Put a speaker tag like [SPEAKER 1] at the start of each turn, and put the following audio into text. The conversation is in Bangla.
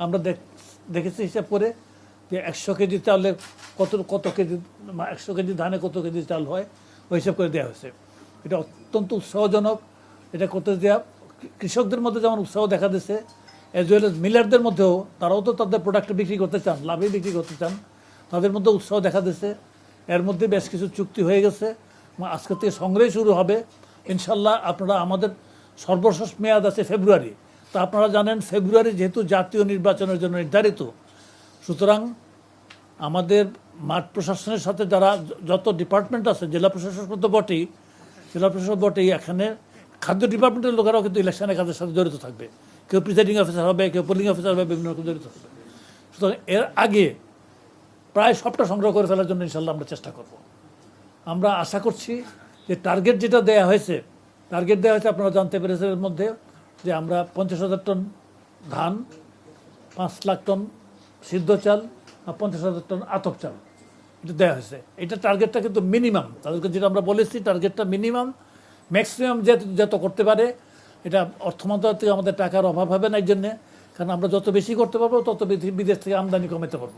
[SPEAKER 1] আমরা দেখ- দেখেছি হিসাব করে যে একশো কেজি চালে কত কত কেজি একশো কেজি ধানে কত কেজি চাল হয়, ওই হিসাব করে দেওয়া হয়েছে। এটা অত্যন্ত উৎসাহজনক। এটা করতে দেওয়া কৃষকদের মধ্যে যেমন উৎসাহ দেখা দিচ্ছে অ্যাজ ওয়েল এজ মিলারদের মধ্যেও, তারাও তো তাদের প্রোডাক্ট বিক্রি করতে চান, লাভে বিক্রি করতে চান, তাদের মধ্যে উৎসাহ দেখা দিচ্ছে এর মধ্যে বেশ কিছু চুক্তি হয়ে গেছে। এবং আজকে থেকে সংগ্রহ শুরু হবে। ইনশাল্লাহ আপনারা আমাদের সর্বশেষ মেয়াদ আছে ফেব্রুয়ারি। তা আপনারা জানেন ফেব্রুয়ারি যেহেতু জাতীয় নির্বাচনের জন্য নির্ধারিত। সুতরাং আমাদের মাঠ প্রশাসনের সাথে যারা যত ডিপার্টমেন্ট আছে, জেলা প্রশাসন তো বটেই, জেলা প্রশাসন বটেই এখানে খাদ্য ডিপার্টমেন্টের লোকেরাও কিন্তু ইলেকশনের কাজের সাথে জড়িত থাকবে। কেউ প্রিসাইডিং অফিসার হবে, কেউ পোলিং অফিসার হবে, বিভিন্ন রকম জড়িত থাকবে। সুতরাং এর আগে প্রায় সবটা সংগ্রহ করে ফেলার জন্য ইনশাল্লাহ আমরা চেষ্টা করব। আমরা আশা করছি যে টার্গেট যেটা দেয়া হয়েছে টার্গেট দেওয়া হয়েছে আপনারা জানতে পেরেছেন এর মধ্যে। যে আমরা পঞ্চাশ হাজার টন ধান, পাঁচ লাখ টন সিদ্ধ চাল আর পঞ্চাশ হাজার টন আতপ চাল দেওয়া হয়েছে। এটা টার্গেটটা কিন্তু মিনিমাম তাদেরকে যেটা আমরা বলেছি টার্গেটটা মিনিমাম ম্যাক্সিমাম যে যত করতে পারে, এটা অর্থ মন্ত্রণালয় থেকে আমাদের টাকার অভাব হবে না এই জন্যে। কারণ আমরা যত বেশি করতে পারব, তত বিদেশ থেকে আমদানি কমাতে পারব।